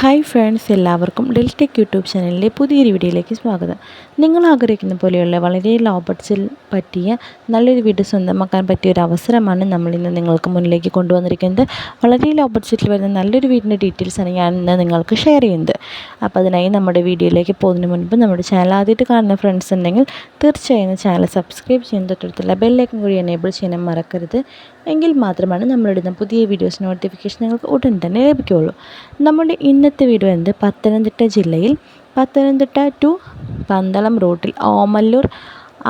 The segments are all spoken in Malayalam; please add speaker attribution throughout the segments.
Speaker 1: ഹായ് ഫ്രണ്ട്സ് എല്ലാവർക്കും ഡെൽറ്റെക് യൂട്യൂബ് ചാനലിലെ പുതിയൊരു വീഡിയോയിലേക്ക് സ്വാഗതം. നിങ്ങൾ ആഗ്രഹിക്കുന്ന പോലെയുള്ള വളരെ ലോ പറ്റിയ നല്ലൊരു വീട് സ്വന്തമാക്കാൻ പറ്റിയ ഒരു അവസരമാണ് നമ്മളിന്ന് നിങ്ങൾക്ക് മുന്നിലേക്ക് കൊണ്ടുവന്നിരിക്കുന്നത്. വളരെ ലോ വരുന്ന നല്ലൊരു വീടിന്റെ ഡീറ്റെയിൽസാണ് ഞാൻ ഇന്ന് നിങ്ങൾക്ക് ഷെയർ ചെയ്യുന്നത്. അപ്പോൾ അതിനായി നമ്മുടെ വീഡിയോയിലേക്ക് പോകുന്നതിന് മുൻപ് നമ്മുടെ ചാനൽ ആദ്യമായിട്ട് കാണുന്ന ഫ്രണ്ട്സ് ഉണ്ടെങ്കിൽ തീർച്ചയായും ചാനൽ സബ്സ്ക്രൈബ് ചെയ്യുന്ന തൊട്ടടുത്തുള്ള ബെല്ലേക്കും കൂടി എനേബിൾ ചെയ്യാൻ മറക്കരുത്. എങ്കിൽ മാത്രമാണ് നമ്മളിടുന്ന പുതിയ വീഡിയോസ് നോട്ടിഫിക്കേഷൻ നിങ്ങൾക്ക് ഉടൻ തന്നെ ലഭിക്കുകയുള്ളൂ. നമ്മുടെ ഇന്നത്തെ വീട് വരുന്നത് പത്തനംതിട്ട ജില്ലയിൽ. പത്തനംതിട്ട ടു പന്തളം റൂട്ടിൽ ഓമല്ലൂർ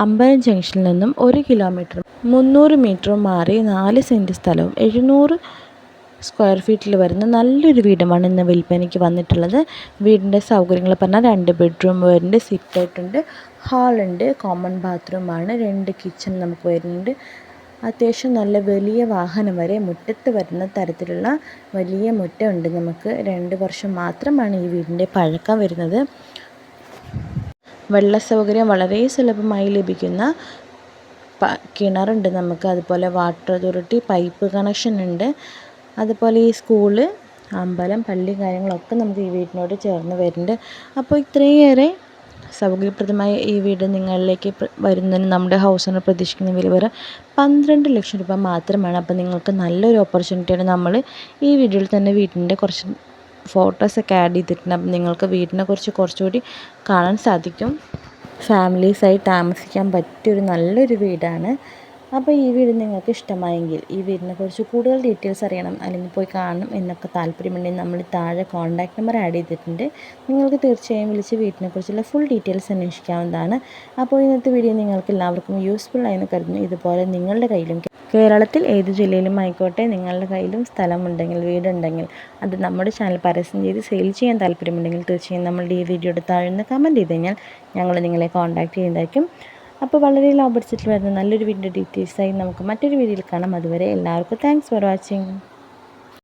Speaker 1: അമ്പലം ജംഗ്ഷനിൽ നിന്നും ഒരു കിലോമീറ്റർ മുന്നൂറ് മീറ്റർ മാറി നാല് സെന്റ് സ്ഥലവും എഴുന്നൂറ് സ്ക്വയർ ഫീറ്റിൽ വരുന്ന നല്ലൊരു വീടുമാണ് ഇന്ന് വിൽപ്പനയ്ക്ക് വന്നിട്ടുള്ളത്. വീടിന്റെ സൗകര്യങ്ങൾ പറഞ്ഞാൽ രണ്ട് ബെഡ്റൂം വരുന്നുണ്ട് സിറ്റ് ഔട്ടുണ്ട് ഹാളുണ്ട് കോമൺ ബാത്റൂമാണ് രണ്ട് കിച്ചൺ നമുക്ക് വരുന്നുണ്ട്. അത്യാവശ്യം നല്ല വലിയ വാഹനം വരെ മുറ്റത്ത് വരുന്ന തരത്തിലുള്ള വലിയ മുറ്റമുണ്ട്. നമുക്ക് രണ്ട് വർഷം മാത്രമാണ് ഈ വീടിന്റെ പഴക്കം വരുന്നത്. വെള്ള സൗകര്യം വളരെ സുലഭമായി ലഭിക്കുന്ന കിണറുണ്ട്. നമുക്ക് അതുപോലെ വാട്ടർ അതോറിറ്റി പൈപ്പ് കണക്ഷൻ ഉണ്ട്. അതുപോലെ ഈ സ്കൂൾ അമ്പലം പള്ളി കാര്യങ്ങളൊക്കെ നമുക്ക് ഈ വീടിനോട് ചേർന്ന് വരുന്നുണ്ട്. അപ്പോൾ ഇത്രയേറെ സൗകര്യപ്രദമായ ഈ വീട് നിങ്ങളിലേക്ക് വരുന്നതിന് നമ്മുടെ ഹൗസ് ഓണർ പ്രതീക്ഷിക്കുന്ന വില വെറും പന്ത്രണ്ട് ലക്ഷം രൂപ മാത്രമാണ്. അപ്പോൾ നിങ്ങൾക്ക് നല്ലൊരു ഓപ്പർച്യൂണിറ്റിയാണ് നമ്മൾ ഈ വീഡിയോയിൽ തന്നെ വീടിന്റെ കുറച്ച് ഫോട്ടോസൊക്കെ ആഡ് ചെയ്തിട്ടുണ്ട്. അപ്പം നിങ്ങൾക്ക് വീടിനെ കുറിച്ച് കുറച്ചുകൂടി കാണാൻ സാധിക്കും. ഫാമിലീസായി താമസിക്കാൻ പറ്റിയൊരു നല്ലൊരു വീടാണ്. അപ്പോൾ ഈ വീട് നിങ്ങൾക്ക് ഇഷ്ടമായെങ്കിൽ ഈ വീടിനെ വീടിനെക്കുറിച്ച് കൂടുതൽ ഡീറ്റെയിൽസ് അറിയണം അല്ലെങ്കിൽ പോയി കാണണം എന്നൊക്കെ താല്പര്യമുണ്ടെങ്കിൽ നമ്മൾ താഴെ കോൺടാക്ട് നമ്പർ ആഡ് ചെയ്തിട്ടുണ്ട്. നിങ്ങൾക്ക് തീർച്ചയായും വിളിച്ച് വീടിനെക്കുറിച്ചുള്ള ഫുൾ ഡീറ്റെയിൽസ് അന്വേഷിക്കാവുന്നതാണ്. അപ്പോൾ ഇന്നത്തെ വീഡിയോ നിങ്ങൾക്ക് എല്ലാവർക്കും യൂസ്ഫുൾ ആയെന്ന് കരുതുന്നു. ഇതുപോലെ നിങ്ങളുടെ കയ്യിലും കേരളത്തിൽ ഏത് ജില്ലയിലും ആയിക്കോട്ടെ നിങ്ങളുടെ കയ്യിലും സ്ഥലമുണ്ടെങ്കിൽ വീടുണ്ടെങ്കിൽ അത് നമ്മുടെ ചാനൽ പരസ്യം ചെയ്ത് സെയിൽ ചെയ്യാൻ താല്പര്യമുണ്ടെങ്കിൽ തീർച്ചയായും നമ്മളുടെ ഈ വീഡിയോയുടെ താഴെ നിന്ന് കമന്റ് ചെയ്ത് കഴിഞ്ഞാൽ ഞങ്ങൾ നിങ്ങളെ കോൺടാക്റ്റ് ചെയ്യുന്നതായിരിക്കും അപ്പോൾ വളരെ ലോ ബഡ്ജറ്റിൽ വരുന്ന നല്ലൊരു വീഡിയോ ഡീറ്റെയിൽസായി നമുക്ക് മറ്റൊരു വീഡിയോയിൽ കാണാം. അതുവരെ എല്ലാവർക്കും താങ്ക്സ് ഫോർ വാച്ചിങ്